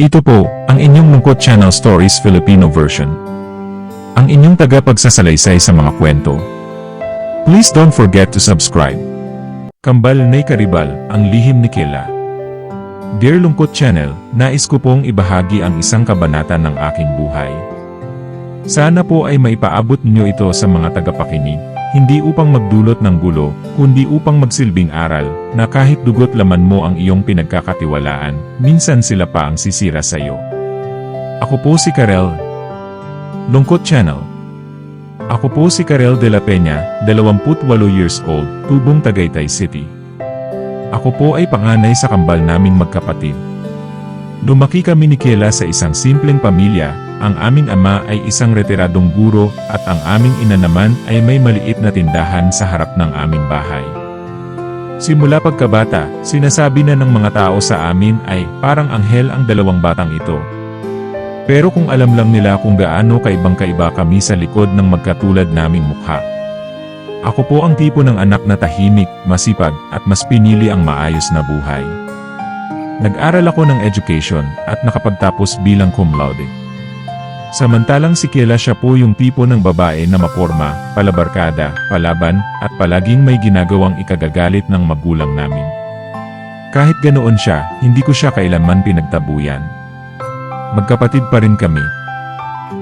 Ito po, ang inyong lungkot channel Stories Filipino version. Ang inyong tagapagsasalaysay sa mga kwento. Please don't forget to subscribe. Kambal Nay Karibal, ang lihim ni Kela. Dear Lungkot Channel, nais ko pong ibahagi ang isang kabanata ng aking buhay. Sana po ay maipaabot ninyo ito sa mga tagapakinig, hindi upang magdulot ng gulo, kundi upang magsilbing aral, na kahit dugot laman mo ang iyong pinagkakatiwalaan, minsan sila pa ang sisira sa iyo. Ako po si Karel. Lungkot Channel. Ako po si Karel de la Peña, 28 years old, tubong Tagaytay City. Ako po ay panganay sa kambal naming magkapatid. Lumaki kami ni Kela sa isang simpleng pamilya, ang aming ama ay isang retiradong guro at ang aming ina naman ay may maliit na tindahan sa harap ng aming bahay. Simula pagkabata, sinasabi na ng mga tao sa amin ay parang anghel ang dalawang batang ito. Pero kung alam lang nila kung gaano kaibang kaiba kami sa likod ng magkatulad naming mukha. Ako po ang tipo ng anak na tahimik, masipag, at mas pinili ang maayos na buhay. Nag-aral ako ng education at nakapagtapos bilang cum laude. Samantalang si Kela siya po yung tipo ng babae na maporma, palabarkada, palaban, at palaging may ginagawang ikagagalit ng magulang namin. Kahit ganoon siya, hindi ko siya kailanman pinagtabuyan. Magkapatid pa rin kami.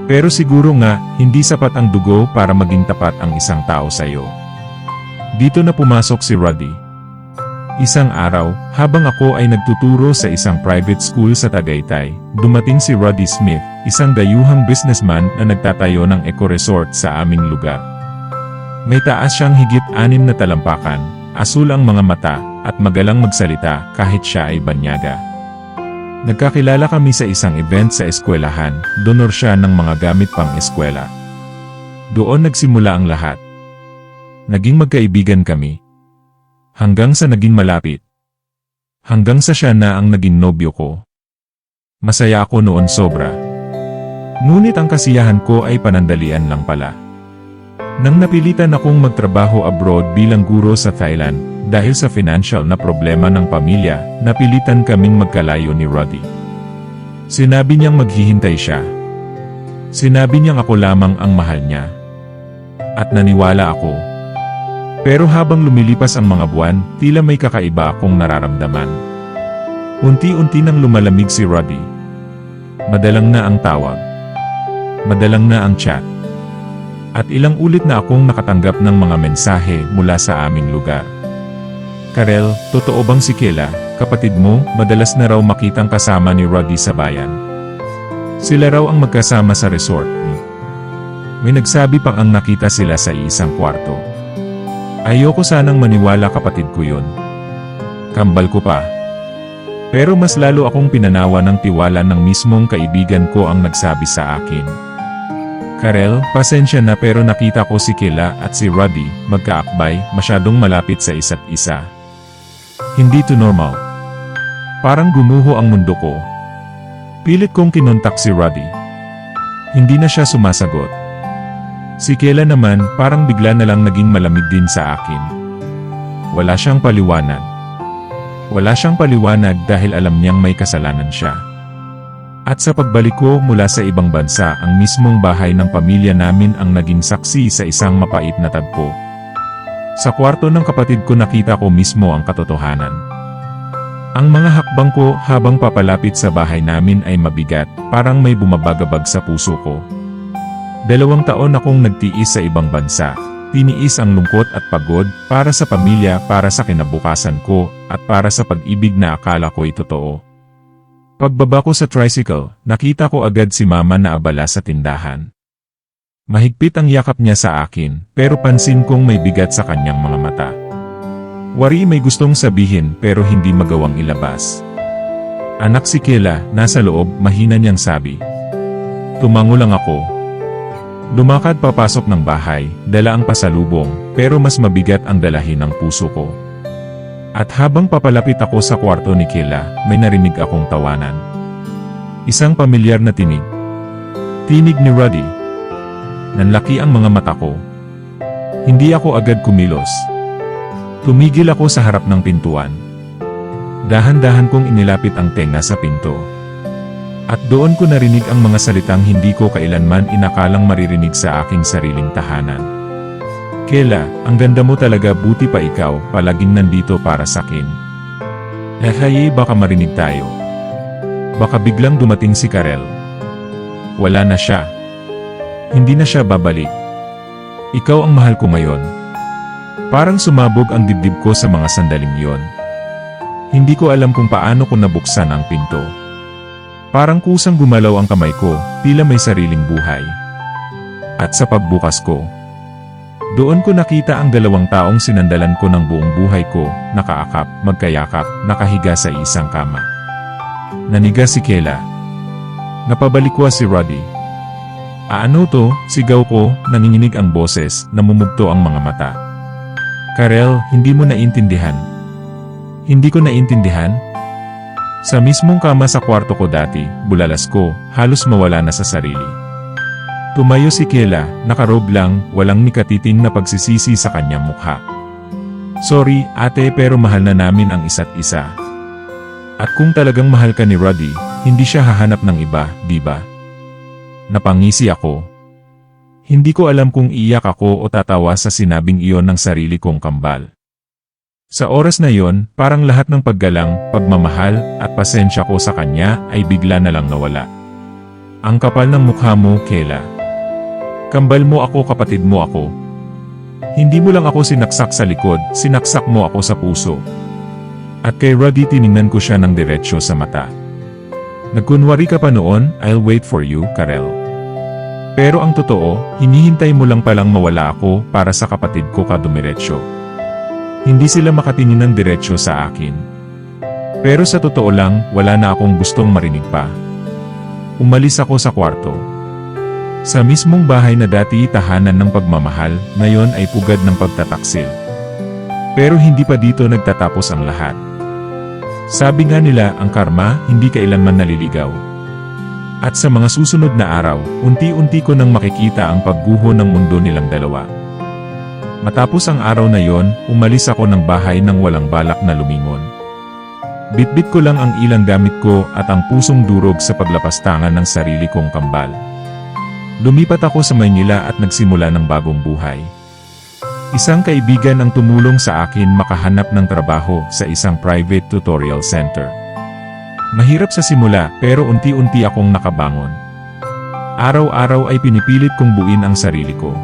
Pero siguro nga, hindi sapat ang dugo para maging tapat ang isang tao sa iyo. Dito na pumasok si Roddy. Isang araw, habang ako ay nagtuturo sa isang private school sa Tagaytay, dumating si Roddy Smith, isang dayuhang businessman na nagtatayo ng eco-resort sa aming lugar. May taas siyang higit anim na talampakan, asul ang mga mata, at magalang magsalita kahit siya ay banyaga. Nagkakilala kami sa isang event sa eskwelahan, donor siya ng mga gamit pang eskwela. Doon nagsimula ang lahat. Naging magkaibigan kami. Hanggang sa naging malapit. Hanggang sa siya na ang naging nobyo ko. Masaya ako noon sobra. Ngunit ang kasiyahan ko ay panandalian lang pala. Nang napilitan akong magtrabaho abroad bilang guro sa Thailand, dahil sa financial na problema ng pamilya, napilitan kaming magkalayo ni Roddy. Sinabi niyang maghihintay siya. Sinabi niyang ako lamang ang mahal niya. At naniwala ako. Pero habang lumilipas ang mga buwan, tila may kakaiba akong nararamdaman. Unti-unti nang lumalamig si Roddy. Madalang na ang tawag. Madalang na ang chat. At ilang ulit na akong nakatanggap ng mga mensahe mula sa aming lugar. Karel, totoo bang si Kela, kapatid mo, madalas na raw makitang kasama ni Roddy sa bayan? Sila raw ang magkasama sa resort. May nagsabi pang ang nakita sila sa isang kwarto. Ayoko sanang maniwala kapatid ko yun. Kambal ko pa. Pero mas lalo akong pinanawa ng tiwala ng mismong kaibigan ko ang nagsabi sa akin. Karel, pasensya na pero nakita ko si Kela at si Roddy magkaakbay masyadong malapit sa isa't isa. Hindi to normal. Parang gumuho ang mundo ko. Pilit kong kinontak si Roddy. Hindi na siya sumasagot. Si Kela naman parang bigla na lang naging malamig din sa akin. Wala siyang paliwanag. Wala siyang paliwanag dahil alam niyang may kasalanan siya. At sa pagbalik ko mula sa ibang bansa ang mismong bahay ng pamilya namin ang naging saksi sa isang mapait na tagpo. Sa kwarto ng kapatid ko nakita ko mismo ang katotohanan. Ang mga hakbang ko habang papalapit sa bahay namin ay mabigat, parang may bumabagabag sa puso ko. Dalawang taon akong nagtiis sa ibang bansa. Tiniis ang lungkot at pagod para sa pamilya, para sa kinabukasan ko, at para sa pag-ibig na akala ko'y totoo. Pagbaba ko sa tricycle, nakita ko agad si mama na abala sa tindahan. Mahigpit ang yakap niya sa akin, pero pansin kong may bigat sa kanyang mga mata. Wari may gustong sabihin pero hindi magawang ilabas. Anak si Kela, nasa loob, mahina niyang sabi. Tumango lang ako. Lumakad papasok ng bahay, dala ang pasalubong, pero mas mabigat ang dalahin ng puso ko. At habang papalapit ako sa kwarto ni Kela, may narinig akong tawanan. Isang pamilyar na tinig. Tinig ni Roddy. Nanlaki ang mga mata ko. Hindi ako agad kumilos. Tumigil ako sa harap ng pintuan. Dahan-dahan kong inilapit ang tenga sa pinto. At doon ko narinig ang mga salitang hindi ko kailanman inakalang maririnig sa aking sariling tahanan. Kela, ang ganda mo talaga buti pa ikaw, palaging nandito para sa akin. Eh haye baka marinig tayo. Baka biglang dumating si Karel. Wala na siya. Hindi na siya babalik. Ikaw ang mahal ko ngayon. Parang sumabog ang dibdib ko sa mga sandaling yon. Hindi ko alam kung paano ko nabuksan ang pinto. Parang kusang gumalaw ang kamay ko, tila may sariling buhay. At sa pagbukas ko, doon ko nakita ang dalawang taong sinandalan ko ng buong buhay ko, nakaakap, magkayakap, nakahiga sa isang kama. Naniga si Kela. Napabalikwa si Roddy. Aano to, sigaw ko, nanginginig ang boses, namumugto ang mga mata. Karel, hindi mo naintindihan. Hindi ko naintindihan? Sa mismong kama sa kwarto ko dati, bulalas ko, halos mawala na sa sarili. Tumayo si Kela, nakarob lang, walang nikatiting na pagsisisi sa kanyang mukha. Sorry, ate pero mahal na namin ang isa't isa. At kung talagang mahal ka ni Roddy, hindi siya hahanap ng iba, di ba? Napangisi ako. Hindi ko alam kung iyak ako o tatawa sa sinabing iyon ng sarili kong kambal. Sa oras na yon, parang lahat ng paggalang, pagmamahal, at pasensya ko sa kanya ay bigla na lang nawala. Ang kapal ng mukha mo, Kela. Kambal mo ako kapatid mo ako. Hindi mo lang ako sinaksak sa likod, sinaksak mo ako sa puso. At kay Roddy tiningnan ko siya ng diretsyo sa mata. Nagkunwari ka pa noon, I'll wait for you, Karel. Pero ang totoo, hinihintay mo lang palang mawala ako para sa kapatid ko ka dumiretsyo. Hindi sila makatingin ng diretsyo sa akin. Pero sa totoo lang, wala na akong gustong marinig pa. Umalis ako sa kwarto. Sa mismong bahay na dati tahanan ng pagmamahal, ngayon ay pugad ng pagtataksil. Pero hindi pa dito nagtatapos ang lahat. Sabi nga nila, ang karma, hindi kailanman naliligaw. At sa mga susunod na araw, unti-unti ko nang makikita ang pagguho ng mundo nilang dalawa. Matapos ang araw na yon, umalis ako ng bahay nang walang balak na lumingon. Bitbit ko lang ang ilang gamit ko at ang pusong durog sa paglapastangan ng sarili kong kambal. Lumipat ako sa Maynila at nagsimula ng bagong buhay. Isang kaibigan ang tumulong sa akin makahanap ng trabaho sa isang private tutorial center. Mahirap sa simula pero unti-unti akong nakabangon. Araw-araw ay pinipilit kong buin ang sarili ko.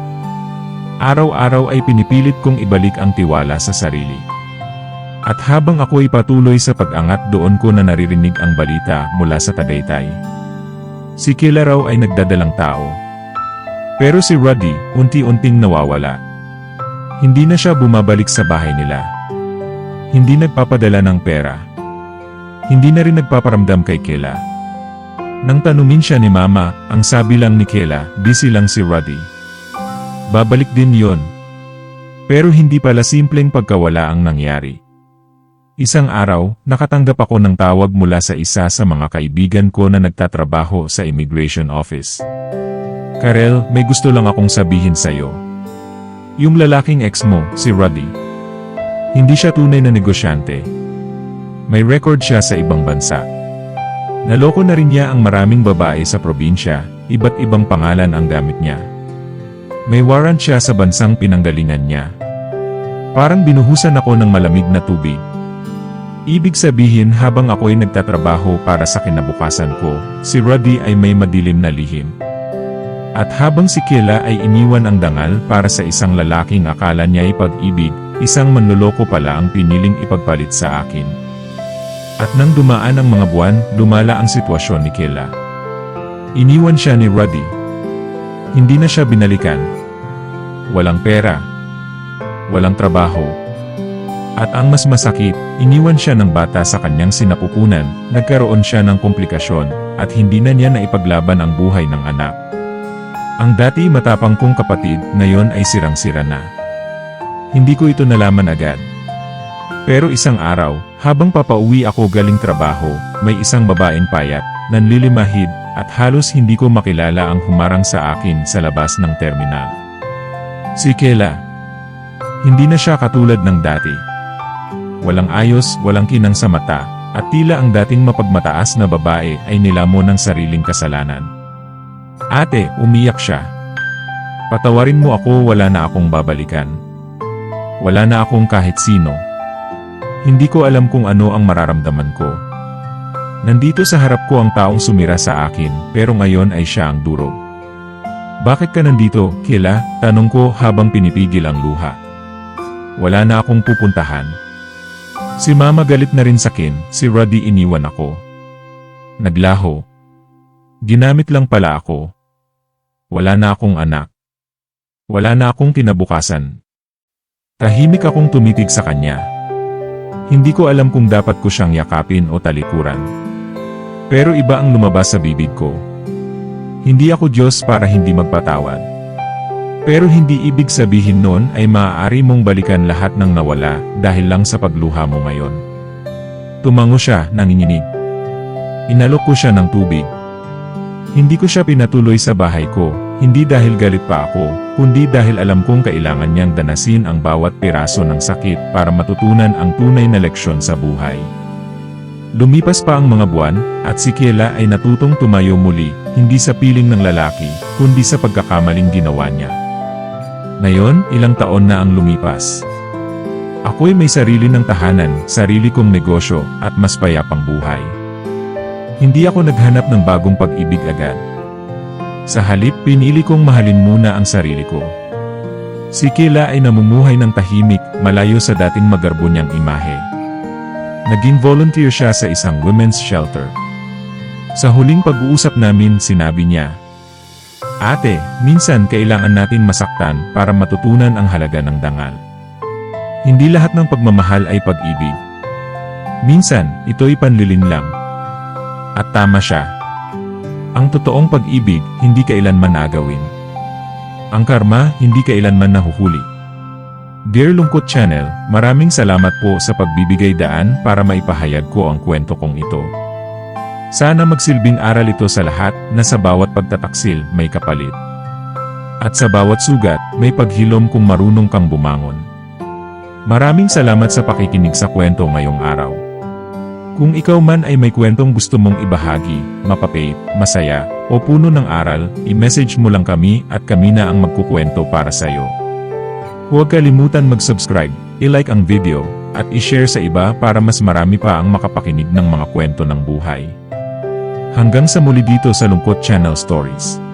Araw-araw ay pinipilit kong ibalik ang tiwala sa sarili. At habang ako ay patuloy sa pag-angat doon ko na naririnig ang balita mula sa Tagaytay. Si Kila raw ay nagdadalang tao. Pero si Roddy, unti-unting nawawala. Hindi na siya bumabalik sa bahay nila. Hindi nagpapadala ng pera. Hindi na rin nagpaparamdam kay Kela. Nang tanungin siya ni Mama, ang sabi lang ni Kela, busy lang si Roddy. Babalik din yon. Pero hindi pala simpleng pagkawala ang nangyari. Isang araw, nakatanggap ako ng tawag mula sa isa sa mga kaibigan ko na nagtatrabaho sa immigration office. Karel, may gusto lang akong sabihin sa'yo. Yung lalaking ex mo, si Roddy. Hindi siya tunay na negosyante. May record siya sa ibang bansa. Naloko na rin niya ang maraming babae sa probinsya, iba't ibang pangalan ang gamit niya. May warrant siya sa bansang pinanggalingan niya. Parang binuhusan ako ng malamig na tubig. Ibig sabihin habang ako'y nagtatrabaho para sa kinabukasan ko, si Roddy ay may madilim na lihim. At habang si Kila ay iniwan ang dangal para sa isang lalaking akala niya ay pag-ibig, isang manloloko pala ang piniling ipagpalit sa akin. At nang dumaan ang mga buwan, lumala ang sitwasyon ni Kila. Iniwan siya ni Roddy. Hindi na siya binalikan. Walang pera. Walang trabaho. At ang mas masakit, iniwan siya ng bata sa kanyang sinapupunan, nagkaroon siya ng komplikasyon, at hindi na niya naipaglaban ang buhay ng anak. Ang dati matapang kong kapatid, ngayon ay sirang-sira na. Hindi ko ito nalaman agad. Pero isang araw, habang papauwi ako galing trabaho, may isang babaeng payat, nanlilimahid, at halos hindi ko makilala ang humarang sa akin sa labas ng terminal. Si Kela. Hindi na siya katulad ng dati. Walang ayos, walang kinang sa mata, At tila ang dating mapagmataas na babae ay nilamon ng sariling kasalanan. Ate, umiyak siya. Patawarin mo ako wala na akong babalikan. Wala na akong kahit sino. Hindi ko alam kung ano ang mararamdaman ko. Nandito sa harap ko ang taong sumira sa akin, pero ngayon ay siya ang durog. Bakit ka nandito, Kila? Tanong ko habang pinipigil ang luha. Wala na akong pupuntahan. Si mama galit na rin sa akin, si Roddy iniwan ako. Naglaho. Ginamit lang pala ako. Wala na akong anak. Wala na akong kinabukasan. Tahimik akong tumitig sa kanya. Hindi ko alam kung dapat ko siyang yakapin o talikuran. Pero iba ang lumabas sa bibig ko. Hindi ako Diyos para hindi magpatawad. Pero hindi ibig sabihin nun ay maaari mong balikan lahat ng nawala dahil lang sa pagluha mo ngayon. Tumango siya, nanginginig. Inalok ko siya ng tubig. Hindi ko siya pinatuloy sa bahay ko, hindi dahil galit pa ako, kundi dahil alam kong kailangan niyang danasin ang bawat piraso ng sakit para matutunan ang tunay na leksyon sa buhay. Lumipas pa ang mga buwan, at si Kiela ay natutong tumayo muli, hindi sa piling ng lalaki, kundi sa pagkakamaling ginawa niya. Ngayon, ilang taon na ang lumipas. Ako'y may sarili ng tahanan, sarili kong negosyo, at mas payapang buhay. Hindi ako naghanap ng bagong pag-ibig agad. Sa halip, pinili kong mahalin muna ang sarili ko. Si Kila ay namumuhay ng tahimik, malayo sa dating magarbo niyang imahe. Naging volunteer siya sa isang women's shelter. Sa huling pag-uusap namin, sinabi niya, Ate, minsan kailangan natin masaktan para matutunan ang halaga ng dangal. Hindi lahat ng pagmamahal ay pag-ibig. Minsan, ito'y panlilin lang. At tama siya. Ang totoong pag-ibig, hindi kailanman nagawin. Ang karma, hindi kailanman nahuhuli. Dear Lungkot Channel, maraming salamat po sa pagbibigay daan para maipahayag ko ang kwento kong ito. Sana magsilbing aral ito sa lahat na sa bawat pagtataksil may kapalit. At sa bawat sugat, may paghilom kung marunong kang bumangon. Maraming salamat sa pakikinig sa kwento ngayong araw. Kung ikaw man ay may kwentong gusto mong ibahagi, mapapait, masaya, o puno ng aral, i-message mo lang kami at kami na ang magkukwento para sa iyo. Huwag kalimutan mag-subscribe, i-like ang video, at i-share sa iba para mas marami pa ang makapakinig ng mga kwento ng buhay. Hanggang sa muli dito sa Lungkot Channel Stories.